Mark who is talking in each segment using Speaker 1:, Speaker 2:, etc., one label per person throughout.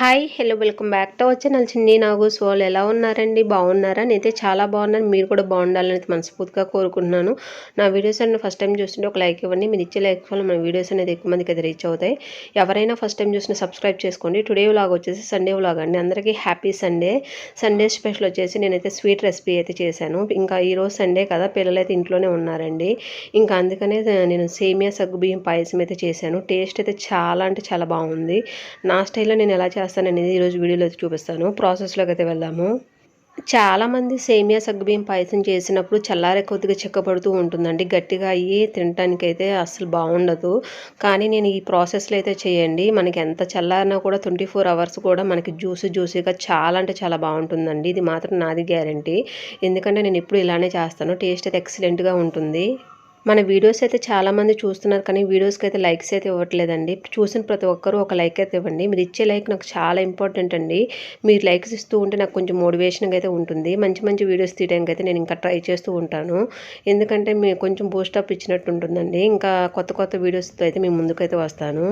Speaker 1: Hi hello welcome back to వచ్చి నా చిన్ని నాగు సోల్ ఎలా ఉన్నారండి? బాగున్నారా? నేనైతే చాలా బాగున్నాను. మీరు కూడా బాగుండాలని అయితే మనస్ఫూర్తిగా కోరుకుంటున్నాను. నా వీడియోస్ అన్ని ఫస్ట్ టైం చూస్తుంటే ఒక లైక్ ఇవ్వండి. మీరు ఇచ్చే లైక్ వల్ల మన వీడియోస్ అనేది ఎక్కువ మందికి అయితే రీచ్ అవుతాయి. ఎవరైనా ఫస్ట్ టైం చూసిన సబ్స్క్రైబ్ చేసుకోండి. టుడే వ్లాగ్ వచ్చేసి సండే వ్లాగ్ అండి. అందరికీ హ్యాపీ సండే సండే స్పెషల్ వచ్చేసి నేనైతే స్వీట్ రెసిపీ అయితే చేశాను. ఇంకా ఈరోజు సండే కదా పిల్లలు అయితే ఇంట్లోనే ఉన్నారండి. ఇంకా అందుకనే నేను సేమియా సగ్గుబియ్యం పాయసం అయితే చేశాను. టేస్ట్ అయితే చాలా అంటే చాలా బాగుంది. నా స్టైల్లో నేను ఎలా చేస్తాననేది ఈరోజు వీడియోలో అయితే చూపిస్తాను. ప్రాసెస్లోకి అయితే వెళ్దాము. చాలామంది సేమియా సగ్గుబియ్యం పాయసం చేసినప్పుడు చల్లారే కొద్దిగా చిక్కబడుతూ ఉంటుందండి. గట్టిగా అయ్యి తినడానికి అయితే అస్సలు బాగుండదు. కానీ నేను ఈ ప్రాసెస్లో అయితే చేయండి. మనకి ఎంత చల్లారినా కూడా ట్వంటీ ఫోర్ అవర్స్ కూడా మనకి జ్యూస్ జ్యూసీగా చాలా అంటే చాలా బాగుంటుందండి. ఇది మాత్రం నాది గ్యారంటీ ఎందుకంటే నేను ఇప్పుడు ఇలానే చేస్తాను. టేస్ట్ అయితే ఎక్సలెంట్గా ఉంటుంది. మన వీడియోస్ అయితే చాలామంది చూస్తున్నారు కానీ వీడియోస్కి అయితే లైక్స్ అయితే ఇవ్వట్లేదండి. చూసిన ప్రతి ఒక్కరూ ఒక లైక్ అయితే ఇవ్వండి. మీరు ఇచ్చే లైక్ నాకు చాలా ఇంపార్టెంట్ అండి. మీరు లైక్స్ ఇస్తూ ఉంటే నాకు కొంచెం మోటివేషన్గా అయితే ఉంటుంది. మంచి మంచి వీడియోస్ తీయడానికి అయితే నేను ఇంకా ట్రై చేస్తూ ఉంటాను. ఎందుకంటే మీ కొంచెం బూస్టప్ ఇచ్చినట్టు ఉంటుందండి. ఇంకా కొత్త కొత్త వీడియోస్తో అయితే మీ ముందుకైతే వస్తాను.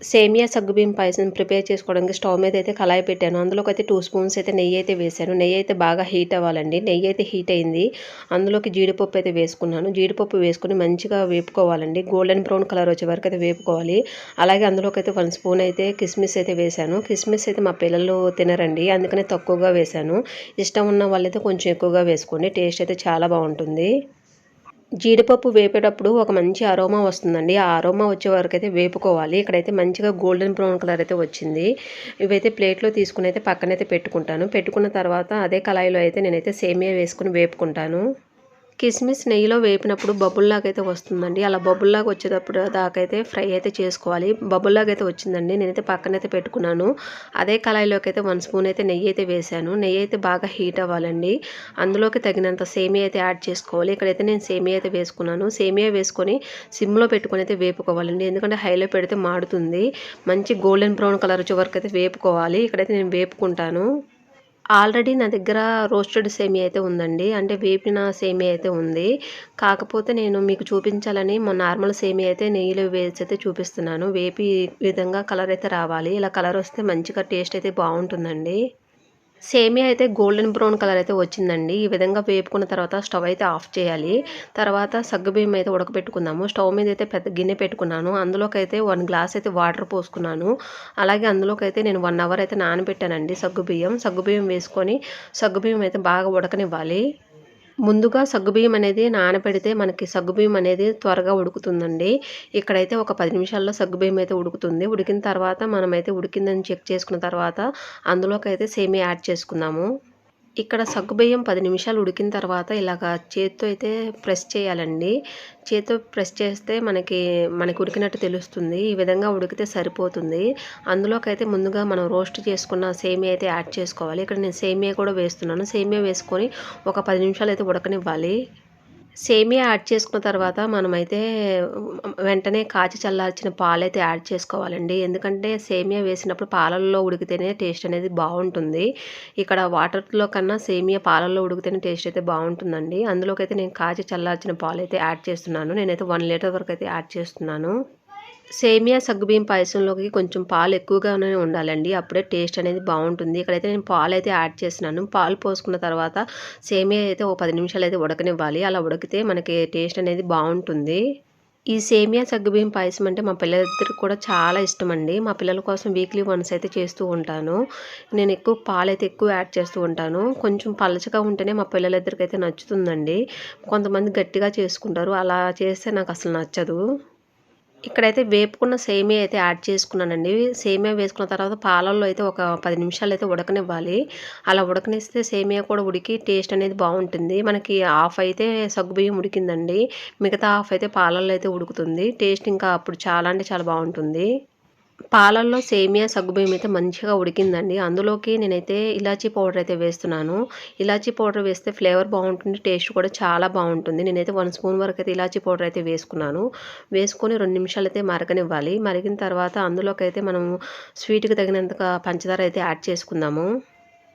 Speaker 1: సేమియా సగ్గుబియ్యం పాయసం ప్రిపేర్ చేసుకోవడానికి స్టవ్ మీద అయితే కళాయి పెట్టాను. అందులోకి అయితే టూ స్పూన్స్ అయితే నెయ్యి అయితే వేశాను. నెయ్యి అయితే బాగా హీట్ అవ్వాలండి. నెయ్యి అయితే హీట్ అయింది. అందులోకి జీడిపప్పు అయితే వేసుకున్నాను. జీడిపప్పు వేసుకుని మంచిగా వేపుకోవాలండి. గోల్డెన్ బ్రౌన్ కలర్ వచ్చే వరకు అయితే వేపుకోవాలి. అలాగే అందులోకి అయితే వన్ స్పూన్ అయితే కిస్మిస్ అయితే వేశాను. కిస్మిస్ అయితే మా పిల్లలు తినరండి. అందుకనే తక్కువగా వేశాను. ఇష్టం ఉన్న వాళ్ళైతే కొంచెం ఎక్కువగా వేసుకోండి. టేస్ట్ అయితే చాలా బాగుంటుంది. జీడిపప్పు వేపేటప్పుడు ఒక మంచి అరోమా వస్తుందండి. ఆ అరోమా వచ్చే వరకు అయితే వేపుకోవాలి. ఇక్కడైతే మంచిగా గోల్డెన్ బ్రౌన్ కలర్ అయితే వచ్చింది. ఇవైతే ప్లేట్లో తీసుకుని అయితే పక్కనైతే పెట్టుకుంటాను. పెట్టుకున్న తర్వాత అదే కళాయిలో అయితే నేనైతే సేమియా వేసుకుని వేపుకుంటాను. కిస్మిస్ నెయ్యిలో వేపినప్పుడు బబుల్లాగా అయితే వస్తుందండి. అలా బబుల్లాగా వచ్చేటప్పుడు దాకైతే ఫ్రై అయితే చేసుకోవాలి. బబుల్లాగైతే అయితే వచ్చిందండి. నేనైతే పక్కనైతే పెట్టుకున్నాను. అదే కళాయిలోకి అయితే వన్ స్పూన్ అయితే నెయ్యి అయితే వేశాను. నెయ్యి అయితే బాగా హీట్ అవ్వాలండి. అందులోకి తగినంత సేమియా అయితే యాడ్ చేసుకోవాలి. ఇక్కడైతే నేను సేమియా అయితే వేసుకున్నాను. సేమియా వేసుకొని సిమ్లో పెట్టుకొని అయితే వేపుకోవాలండి. ఎందుకంటే హైలో పెడితే మాడుతుంది. మంచి గోల్డెన్ బ్రౌన్ కలర్ వచ్చే వరకు అయితే వేపుకోవాలి. ఇక్కడైతే నేను వేపుకుంటాను. ఆల్రెడీ నా దగ్గర రోస్టెడ్ సేమియా అయితే ఉందండి. అంటే వేపిన సేమియా అయితే ఉంది. కాకపోతే నేను మీకు చూపించాలని మా నార్మల్ సేమియా అయితే నెయ్యిలో వేసి అయితే చూపిస్తున్నాను. వేపి విధంగా కలర్ అయితే రావాలి. ఇలా కలర్ వస్తే మంచిగా టేస్ట్ అయితే బాగుంటుందండి. సేమియా అయితే గోల్డెన్ బ్రౌన్ కలర్ అయితే వచ్చిందండి. ఈ విధంగా వేపుకున్న తర్వాత స్టవ్ అయితే ఆఫ్ చేయాలి. తర్వాత సగ్గుబియ్యం అయితే ఉడకపెట్టుకుందాము స్టవ్ మీద అయితే పెద్ద గిన్నె పెట్టుకున్నాను. అందులోకైతే వన్ గ్లాస్ అయితే వాటర్ పోసుకున్నాను. అలాగే అందులోకి అయితే నేను వన్ అవర్ అయితే నానబెట్టానండి సగ్గుబియ్యం సగ్గుబియ్యం వేసుకొని సగ్గుబియ్యం అయితే బాగా ఉడకనివ్వాలి. ముందుగా సగ్గుబియ్యం అనేది నానబెడితే మనకి సగ్గుబియ్యం అనేది త్వరగా ఉడుకుతుందండి. ఇక్కడైతే ఒక పది నిమిషాల్లో సగ్గుబియ్యం అయితే ఉడుకుతుంది. ఉడికిన తర్వాత మనమైతే ఉడికిందని చెక్ చేసుకున్న తర్వాత అందులోకి అయితే సేమియా యాడ్ చేసుకున్నాము. ఇక్కడ సగ్గుబియ్యం పది నిమిషాలు ఉడికిన తర్వాత ఇలాగ చేత్తో అయితే ప్రెస్ చేయాలండి. చేత్తో ప్రెస్ చేస్తే మనకి మనకి ఉడికినట్టు తెలుస్తుంది. ఈ విధంగా ఉడికితే సరిపోతుంది. అందులోకైతే ముందుగా మనం రోస్ట్ చేసుకున్న సేమియా అయితే యాడ్ చేసుకోవాలి. ఇక్కడ నేను సేమియా కూడా వేస్తున్నాను. సేమియా వేసుకొని ఒక పది నిమిషాలు అయితే ఉడకనివ్వాలి. సేమియా యాడ్ చేసుకున్న తర్వాత మనమైతే వెంటనే కాచి చల్లార్చిన పాలైతే యాడ్ చేసుకోవాలండి. ఎందుకంటే సేమియా వేసినప్పుడు పాలల్లో ఉడికితేనే టేస్ట్ అనేది బాగుంటుంది. ఇక్కడ వాటర్లో కన్నా సేమియా పాలల్లో ఉడికితేనే టేస్ట్ అయితే బాగుంటుందండి. అందులోకి అయితే నేను కాచి చల్లార్చిన పాలు అయితే యాడ్ చేస్తున్నాను. నేనైతే వన్ లీటర్ వరకు అయితే యాడ్ చేస్తున్నాను. సేమియా సగ్గుబియ్యం పాయసంలోకి కొంచెం పాలు ఎక్కువగానే ఉండాలండి. అప్పుడే టేస్ట్ అనేది బాగుంటుంది. ఇక్కడైతే నేను పాలు అయితే యాడ్ చేసినాను పాలు పోసుకున్న తర్వాత సేమియా అయితే ఒక పది నిమిషాలు అయితే ఉడకనివ్వాలి. అలా ఉడికితే మనకి టేస్ట్ అనేది బాగుంటుంది. ఈ సేమియా సగ్గుబియ్యం పాయసం అంటే మా పిల్లలిద్దరికి కూడా చాలా ఇష్టం అండి మా పిల్లల కోసం వీక్లీ వన్స్ అయితే చేస్తూ ఉంటాను. నేను ఎక్కువ పాలు అయితే ఎక్కువ యాడ్ చేస్తూ ఉంటాను. కొంచెం పలచగా ఉంటేనే మా పిల్లలిద్దరికి అయితే నచ్చుతుందండి. కొంతమంది గట్టిగా చేసుకుంటారు. అలా చేస్తే నాకు అసలు నచ్చదు. ఇక్కడైతే వేపుకున్న సేమియా అయితే యాడ్ చేసుకున్నానండి. సేమియా వేసుకున్న తర్వాత పాలల్లో అయితే ఒక పది నిమిషాలు అయితే ఉడకనివ్వాలి. అలా ఉడకనిస్తే సేమియా కూడా ఉడికి టేస్ట్ అనేది బాగుంటుంది. మనకి హాఫ్ అయితే సగ్గుబియ్యం ఉడికిందండి. మిగతా హాఫ్ అయితే పాలల్లో అయితే ఉడుకుతుంది. టేస్ట్ ఇంకా అప్పుడు చాలా అంటే చాలా బాగుంటుంది. పాలల్లో సేమియా సగ్గుబియ్యం అయితే మంచిగా ఉడికిందండి. అందులోకి నేనైతే ఇలాచీ పౌడర్ అయితే వేస్తున్నాను. ఇలాచీ పౌడర్ వేస్తే ఫ్లేవర్ బాగుంటుంది టేస్ట్ కూడా చాలా బాగుంటుంది. నేనైతే వన్ స్పూన్ వరకు అయితే ఇలాచీ పౌడర్ అయితే వేసుకున్నాను. వేసుకొని రెండు నిమిషాలు అయితే మరగనివ్వాలి. మరిగిన తర్వాత అందులోకి అయితే మనం స్వీట్కి తగినంతగా పంచదార అయితే యాడ్ చేసుకుందాము.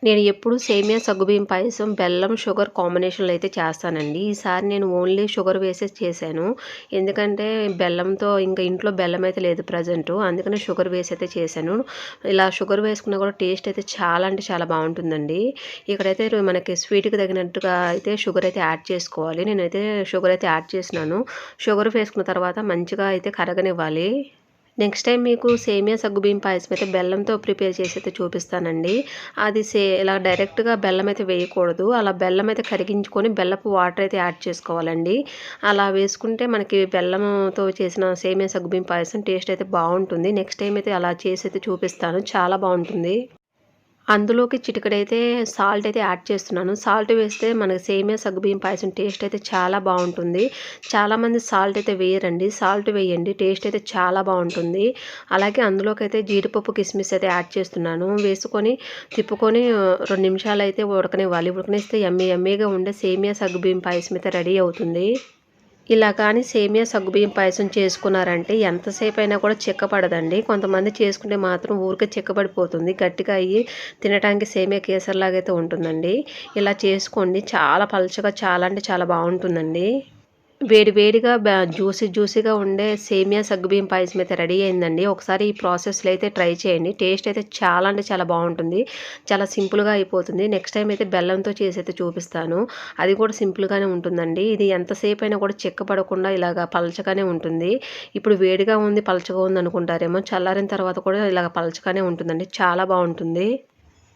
Speaker 1: నేను ఎప్పుడు సేమియా సగ్గుబియ్యం పాయసం బెల్లం షుగర్ కాంబినేషన్లో అయితే చేస్తానండి. ఈసారి నేను ఓన్లీ షుగర్ వేసే చేశాను. ఎందుకంటే బెల్లంతో ఇంకా ఇంట్లో బెల్లం అయితే లేదు ప్రజెంట్. అందుకనే షుగర్ వేసి అయితే చేశాను. ఇలా షుగర్ వేసుకున్నా కూడా టేస్ట్ అయితే చాలా అంటే చాలా బాగుంటుందండి. ఇక్కడైతే మనకి స్వీట్కి తగినట్టుగా అయితే షుగర్ అయితే యాడ్ చేసుకోవాలి. నేనైతే షుగర్ అయితే యాడ్ చేసినాను షుగర్ వేసుకున్న తర్వాత మంచిగా అయితే కరగనివ్వాలి. నెక్స్ట్ టైం మీకు సేమియా సగ్గుబియ్యం పాయసం అయితే బెల్లంతో ప్రిపేర్ చేసి అయితే చూపిస్తానండి. అది సే ఇలా డైరెక్ట్గా బెల్లం అయితే వేయకూడదు. అలా బెల్లం అయితే కరిగించుకొని బెల్లపు వాటర్ అయితే యాడ్ చేసుకోవాలండి. అలా వేసుకుంటే మనకి బెల్లంతో చేసిన సేమియా సగ్గుబియ్యం పాయసం టేస్ట్ అయితే బాగుంటుంది. నెక్స్ట్ టైం అయితే అలా చేసి అయితే చూపిస్తాను. చాలా బాగుంటుంది. అందులోకి చిటికడైతే సాల్ట్ అయితే యాడ్ చేస్తున్నాను. సాల్ట్ వేస్తే మనకి సేమియా సగ్గుబియ్యం పాయసం టేస్ట్ అయితే చాలా బాగుంటుంది. చాలామంది సాల్ట్ అయితే వేయరండి. సాల్ట్ వేయండి టేస్ట్ అయితే చాలా బాగుంటుంది. అలాగే అందులోకి అయితే జీడిపప్పు కిస్మిస్ అయితే యాడ్ చేస్తున్నాను. వేసుకొని తిప్పుకొని రెండు నిమిషాలు అయితే ఉడకనివ్వాలి. ఉడకనిస్తే ఎమ్మె ఎమ్మీగా ఉండే సేమియా సగ్గుబియ్యం పాయసం అయితే రెడీ అవుతుంది. ఇలా కానీ సేమియా సగ్గుబియ్యం పాయసం చేసుకున్నారంటే ఎంతసేపు అయినా కూడా చిక్కపడదండి. కొంతమంది చేసుకుంటే మాత్రం ఊరికే చిక్కబడిపోతుంది. గట్టిగా అయ్యి తినడానికి సేమియా కేసరిలాగైతే ఉంటుందండి. ఇలా చేసుకోండి. చాలా పలచగా చాలా అంటే చాలా బాగుంటుందండి. వేడి వేడిగా జ్యూసీ జ్యూసీగా ఉండే సేమియా సగ్గుబియ్యం పాయసం అయితే రెడీ అయిందండి. ఒకసారి ఈ ప్రాసెస్లో అయితే ట్రై చేయండి. టేస్ట్ అయితే చాలా అంటే చాలా బాగుంటుంది. చాలా సింపుల్గా అయిపోతుంది. నెక్స్ట్ టైం అయితే బెల్లంతో చేసి అయితే చూపిస్తాను. అది కూడా సింపుల్గానే ఉంటుందండి. ఇది ఎంతసేపు అయినా కూడా చెక్కపడకుండా ఇలాగ పలచగానే ఉంటుంది. ఇప్పుడు వేడిగా ఉంది పలచగా ఉంది అనుకుంటారేమో. చల్లారిన తర్వాత కూడా ఇలాగ పలచగానే ఉంటుందండి. చాలా బాగుంటుంది.